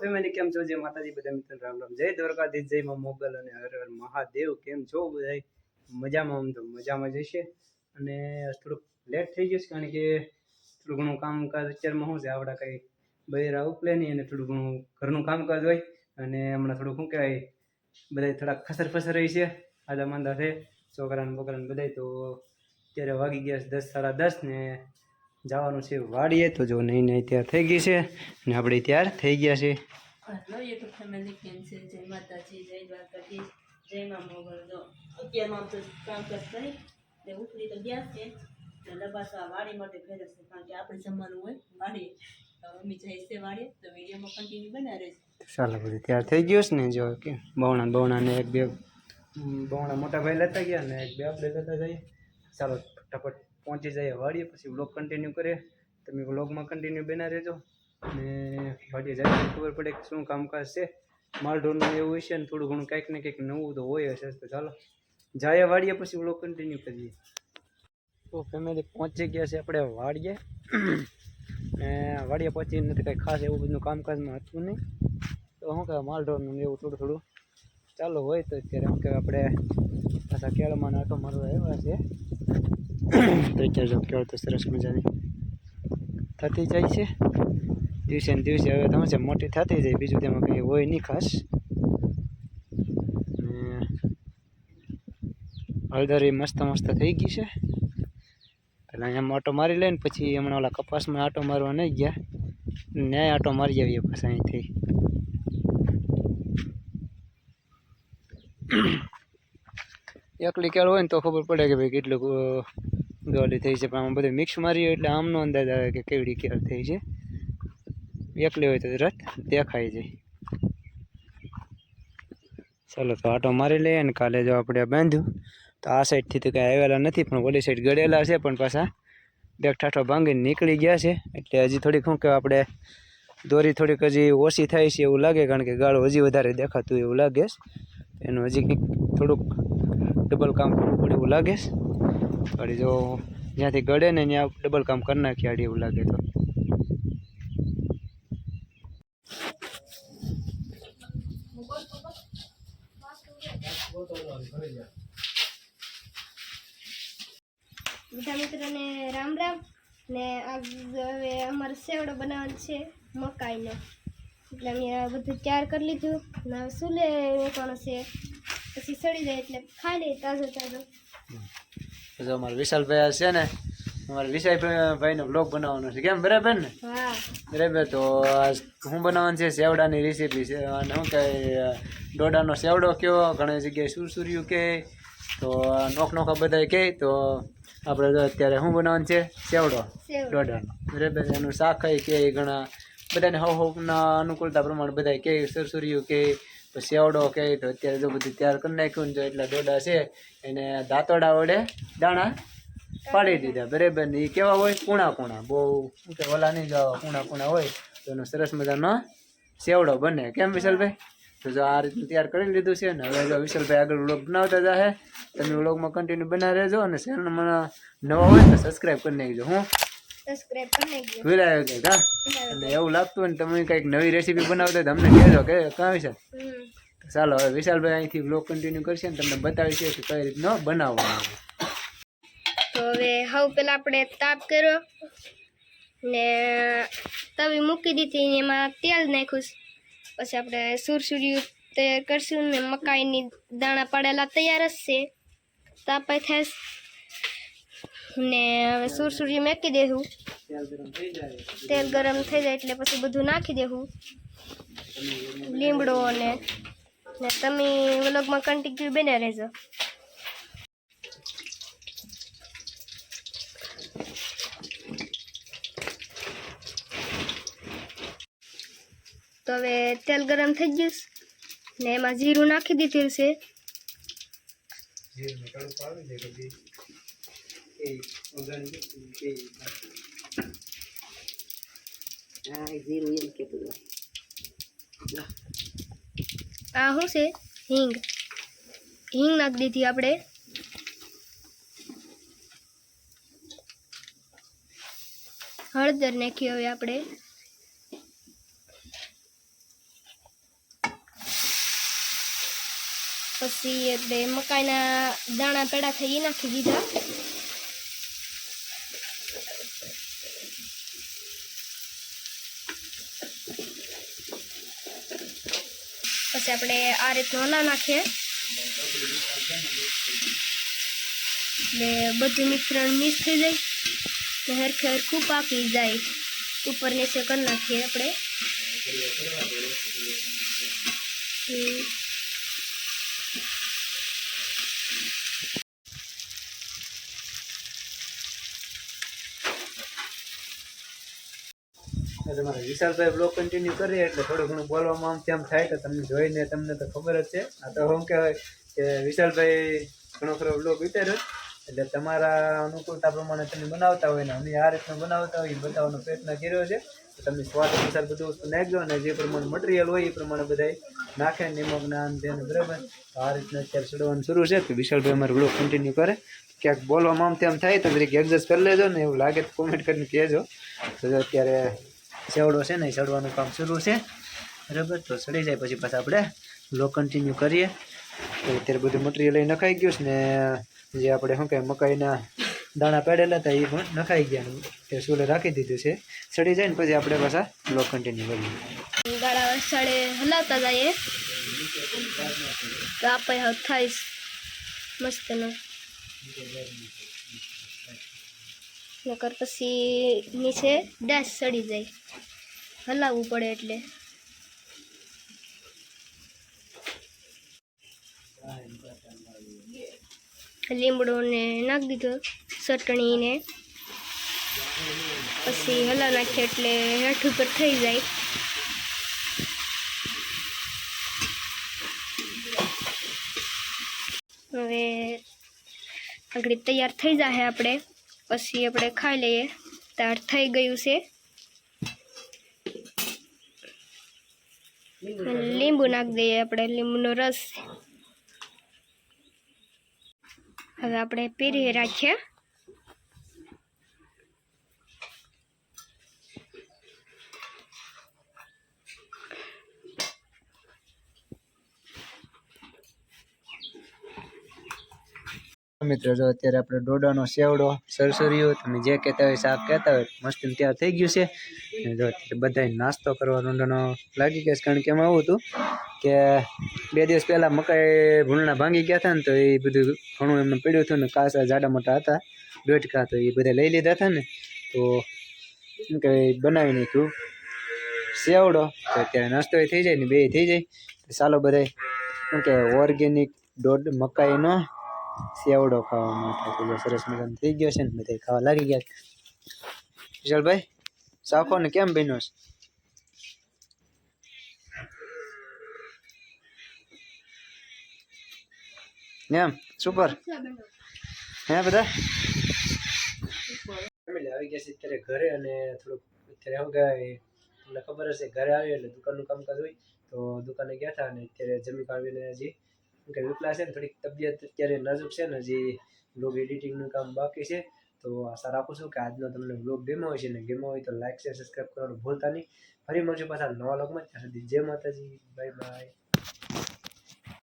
Family કેમ છો? જય માતાજી બધા રામ રામ. જય દ્વારકાધીશ, જય મોગલ અને હર મહાદેવ. કેમ છો બધા મજામાં? આમ તો મજામાં જશે અને થોડુંક લેટ થઈ ગયું છે, કારણ કે થોડું ઘણું કામકાજ અત્યારમાં શું છે આપણા કંઈ બૈરા ઉપલે નહીં અને થોડું ઘણું ઘરનું કામકાજ હોય અને હમણાં થોડું શું કહેવાય બધા થોડાક ખસર ફસર રહી છે, આદા માંદા છે, છોકરાને બોકરાને બધા તો અત્યારે વાગી ગયા છે દસ, સાડા દસ ને જવાનું છે વાડીએ. તો જો નહીં નહીં તૈયાર થઈ ગઈ છે ને આપણે તૈયાર થઈ ગયા છે? જય માતાજી, જય દ્વારકાધીશ, જય મા મોગલ. જો અત્યારમાં તો કામ કરી ને તો ગયા છે. ને લબાસા વાડી માટે ફેરે છે કારણ કે આપણે જમવાનું હોય વાડીએ. તો મમ્મી જાય છે વાડીએ તો વિડીયોમાં કન્ટિન્યુ બના રહેશે ચાલો બધું તૈયાર થઈ ગયું છે ને? જો કે બવણા બવણા ને એક બે ઉમ, બવણા મોટા ભાઈ લેતા ગયા ને એક બે આપણે લેતા જઈએ. ચાલો ફટાફટ પહોંચી જઈએ વાડીએ પછી વ્લોગ કન્ટિન્યુ કરીએ. તમે વ્લોગમાં કન્ટિન્યુ બના રહેજો. ને વાડીએ જાય તો ખબર પડે કે શું કામકાજ છે. માલઢોરનું એવું હશે ને થોડું ઘણું કંઈક ને કંઈક નવું તો હોય હશે તો ચાલો. જાય વાડીએ પછી વ્લોગ કન્ટિન્યુ કરીએ. તો ફેમિલી પહોંચી ગયા છે આપણે વાડીએ. ને વાડીએ પહોંચીને નથી કંઈ ખાસ એવું બધું કામકાજમાં હતું નહીં. તો શું કહેવાય માલઢોરનું એવું થોડું થોડું ચાલુ હોય તો અત્યારે શું કહેવાય, આપણે પાછા કેળમાં આટો મારવા આવ્યા છે. તો અત્યારે જો કેળ તો સરસ મજાની થતી જાય છે. દિવસે ને દિવસે હવે તમે છે મોટી થતી જાય, બીજું તેમાં કંઈ હોય નહીં ખાસ. હળદર મસ્ત મસ્ત થઈ ગઈ છે. પહેલાં અહીંયા આટો મારી લઈને પછી હમણાં ઓલા કપાસમાં આટો મારવા નહીં ગયા. ન્યાય આટો મારી આવીએ પાછા અહીંથી. એકલી કેળ હોય ને તો ખબર પડે કે ભાઈ કેટલું ગળી થઈ છે. પણ આમાં બધું મિક્સ મારીએ એટલે આમનો અંદાજ આવે કે કેવડી કેળ થઈ છે. એકલી હોય તો તરત દેખાય જાય ચાલો તો આટો મારી લઈએ ને કાલે જો આપણે બાંધ્યું. તો આ સાઈડથી તો કાંઈ આવેલા નથી, પણ ઓલી સાઈડ ગળેલા છે, પણ પાછા બે ઠાઠો ભાંગીને નીકળી ગયા છે. એટલે હજી થોડીક, શું કે આપણે દોરી થોડીક હજી ઓછી થાય છે એવું લાગે, કારણ કે ગાળો હજી વધારે દેખાતું એવું લાગે એનું હજી કંઈક થોડુંક ડબલ કામ કરવું પડે એવું લાગે છે. જો જ્યાંથી ગળે ને ત્યાં ડબલ કામ કરી નાખીએ આડી એવું લાગે તો. બધા મિત્રોને રામ રામ. ને હવે અમારે સેવડો બનાવવાનો છે મકાઈનો. એટલે અમે આ બધું તૈયાર કરી લીધું. ને હવે સુલે વેચવાનો છે. પછી સડી જાય એટલે ખાઈ લઈએ તાજો તાજો. જો અમારા વિશાલભાઈ છે ને અમારા વિશાલભાઈ ભાઈનો બ્લોગ બનાવવાનો છે. કેમ? બરાબર ને? બરાબર. તો હું બનાવવાનું છે? સેવડાની રેસીપી છે. અને શું કહે દોડાનો સેવડો કયો? ઘણી જગ્યાએ સુરસુર્યું કહે તો નોખ નોખા બધા કહે તો આપણે તો અત્યારે શું બનાવવાનું છે? સેવડો. દોડાનો બરાબર એનું શાક ખાઈ કે ઘણા બધાને હવ હવના અનુકૂળતા પ્રમાણે બધા કે સરસુરિયું કે સેવડો કે તો અત્યારે જો બધું તૈયાર કરી નાખ્યું ને જો એટલા દોડા છે એને દાંતોડા વડે દાણા પાડી દીધા. બરાબર ને એ કેવા હોય? કૂણા કૂણા. બહુ ઓલા નહીં જો કૂણા કૂણા હોય તો એનો સરસ મજાનો સેવડો બને. કેમ વિશાલભાઈ? તો જો આ રીતનું તૈયાર કરી લીધું છે ને હવે જો વિશાલભાઈ આગળ વ્લોગ બનાવતા જાહે તમે વ્લોગમાં કન્ટિન્યુ બના રહેજો અને ચેનલમાં નવા હોય તો સબસ્ક્રાઈબ કરી નાખજો હું સબસ્ક્રાઈબ કરી નાખજો. ભૂલાયો કે હા? અને એવું લાગતું હોય ને તમે કંઈક નવી રેસીપી બનાવતા તો અમને કહેજો કે કાં છે ચાલો હવે વિશાલભાઈ અહીંથી વ્લોગ કન્ટિન્યુ કરશે ને તમને બતાવીશે કે કઈ રીતનો બનાવવાનો તો હવે હવે પેલા આપણે તાપ કર્યો ને તવી મૂકી દીધી ને એમાં તેલ નાખ્યું પછી આપણે સુરસુર્યું તૈયાર કરશું ને મકાઈની દાણા પડેલા તૈયાર જ છે. તાપાઈ થાય ને હવે સુરસુર્યું મેકી દેવું તેલ ગરમ થઈ જાય એટલે પછી બધું નાખી દેવું લીમડો અને તમે વ્લોગમાં કન્ટિન્યુ બને રહેજો. તો હવે તેલ ગરમ થઈ ગયું છે. ને એમાં જીરું નાખી દીધેલું છે. આ શું છે? હિંગ. હિંગ નાખી દીધી આપણે. હળદર નાખી હવે આપણે. પછી આપણે મકાઈના દાણા પેડા થઈ નાખી દીધા. પછી આપણે આ રીતનું હલા નાખીએ. એટલે બધું મિશ્રણ મિક્સ થઈ જાય. ને હરખે હરખું પાકી જાય. ઉપર નીચે કરી નાખીએ આપણે. તમારે વિશાલભાઈ બ્લોગ કન્ટિન્યુ કરીએ એટલે થોડું ઘણું બોલવામાં આમ તેમ થાય તો તમને જોઈને તમને તો ખબર જ છે. આ તો શું કહેવાય કે વિશાલભાઈ ઘણો ખરો બ્લોગ વિચાર્યો એટલે તમારા અનુકૂળતા પ્રમાણે તમે બનાવતા હોય ને અમે આ રીતના બનાવતા હોય એ બતાવવાનો પ્રયત્ન કર્યો છે. તમે સ્વાદ અનુસાર બધું વસ્તુ નાખજો અને જે પ્રમાણે મટીરિયલ હોય એ પ્રમાણે બધા નાખે નિમક નાન તેને બરાબર. આ રીતના અત્યારે ચડવાનું શરૂ છે. તો વિશાલભાઈ અમારો બ્લોગ કન્ટિન્યુ કરે. ક્યાંક બોલવામાં આમ તેમ થાય તો તરીકે એડજસ્ટ કરી લેજો ને એવું લાગે તો કોમેન્ટ કરીને કહેજો. તો અત્યારે સેવડો છે ને સડવાનું કામ શરૂ છે. બરાબર? તો સડી જાય પછી પાછા આપણે લો કન્ટિન્યુ કરીએ. અત્યારે બધું મટીરિયલ નખાઈ ગયું છે ને જે આપણે શું કહેવાય, મકાઈના દાણા પેડેલા હતા એ પણ નખાઈ ગયા. તે સુલે રાખી દીધું છે. સડી જાય ને પછી આપણે પાછા લો કન્ટિન્યુ કરીએ. ગાળા સડે હલાવતા જઈએ. તો આપણે થાય મસ્તનો. નકર પછી નીચે ડેશ ચડી જાય. હલાવવું પડે એટલે. લીમડો ને નાખી દીધો ચટણી ને પછી હલા નાખીએ એટલે હેઠ ઉપર થઈ જાય. હવે આગળ તૈયાર થઈ જાય આપણે. પછી આપણે ખાઈ લઈએ. તાર થઈ ગયું છે. લીંબુ નાખી દઈએ આપણે, લીંબુનો રસ. હવે આપણે પીરી રાખીએ. મિત્રો, જો અત્યારે આપણે ડોડાનો સેવડો સરસરીઓ તમે જે કહેતા હોય શાક કહેતા હોય મસ્ત તૈયાર થઈ ગયું છે. જો અત્યારે બધાય નાસ્તો કરવા રોંડાનો લાગી ગયા કારણ કે એમાં આવું હતું કે બે દિવસ પહેલાં મકાઈ ભૂંડણા ભાંગી ગયા હતા ને, તો એ બધું ઘણું એમને પડ્યું હતું ને કાસા જાડા મોટા હતા બેટકા તો એ બધા લઈ લીધા હતા ને, તો શું કહેવાય બનાવી નાખ્યું. સેવડો તો અત્યારે નાસ્તો થઈ જાય ને, બે થઈ જાય. સાલો બધાય શું કે ઓર્ગેનિક દોઢ મકાઈનો સેવડો ખાવા માટે. સરસ મજાનો થઈ ગયો છે ને, બધા ખાવા લાગી ગયા. વિશાલભાઈ સાખો ને કેમ બન્યો છે? એમ, સુપર. હે બધા? ફેમિલી આવી ગયા છે અત્યારે ઘરે અને થોડુંક અત્યારે શું ગયા તમને ખબર હશે, ઘરે આવી એટલે દુકાનનું કામકાજ હોય. તો દુકાને ગયા હતા અને અત્યારે જમી આવીને હજી કે વિપલા છે ને, થોડીક તબિયત અત્યારે નાજુક છે ને, હજી બ્લોગ એડિટિંગનું કામ બાકી છે. તો આશા રાખું છું કે આજનો તમને બ્લોગ ગેમો હોય છે ને ગેમો હોય તો લાઈક શેર સબસ્ક્રાઈબ કરવાનું ભૂલતા નહીં. ફરી મળશું પાછા નવા બ્લોગમાં ત્યાં સુધી જય માતાજી બાય બાય